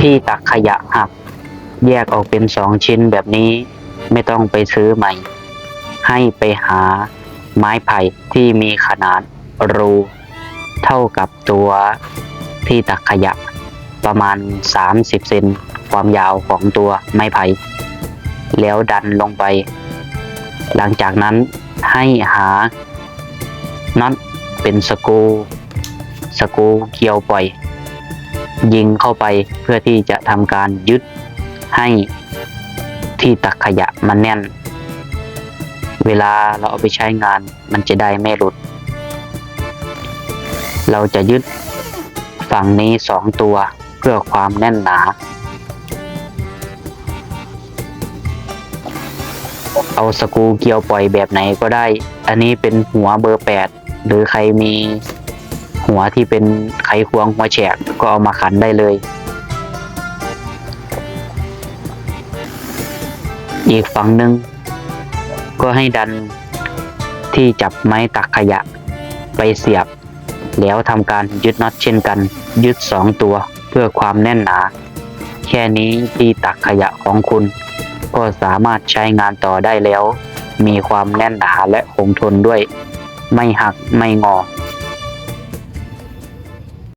ที่ตักขยะหัก แยกออกเป็นสองชิ้นแบบนี้ไม่ต้องไปซื้อใหม่ ให้ไปหาไม้ไผ่ที่มีขนาดรูเท่ากับตัวที่ตักขยะ ประมาณ 30 เซนความยาวของตัวไม้ไผ่แล้วดันลงไป หลังจากนั้นให้หาน็อตเป็นสกูสกูเกี่ยวปล่อย ยิงเข้าไปเพื่อที่จะทำการยึดให้ที่ตักขยะมันแน่น เวลาเราเอาไปใช้งานมันจะได้ไม่หลุด เราจะยึดฝั่งนี้สองตัวเพื่อความแน่นหนา เอาสกูเกียวปล่อยแบบไหนก็ได้ อันนี้เป็นหัวเบอร์แปดหรือใครมี หัวที่เป็นไขควงหัวแฉกก็เอามาขันได้เลย อีกฝั่งหนึ่งก็ให้ดันที่จับไม้ตักขยะไปเสียบ แล้วทำการยึดน็อตเช่นกัน ยึดสองตัวเพื่อความแน่นหนา แค่นี้ที่ตักขยะของคุณ ก็สามารถใช้งานต่อได้แล้ว มีความแน่นหนาและคงทนด้วย ไม่หักไม่งอ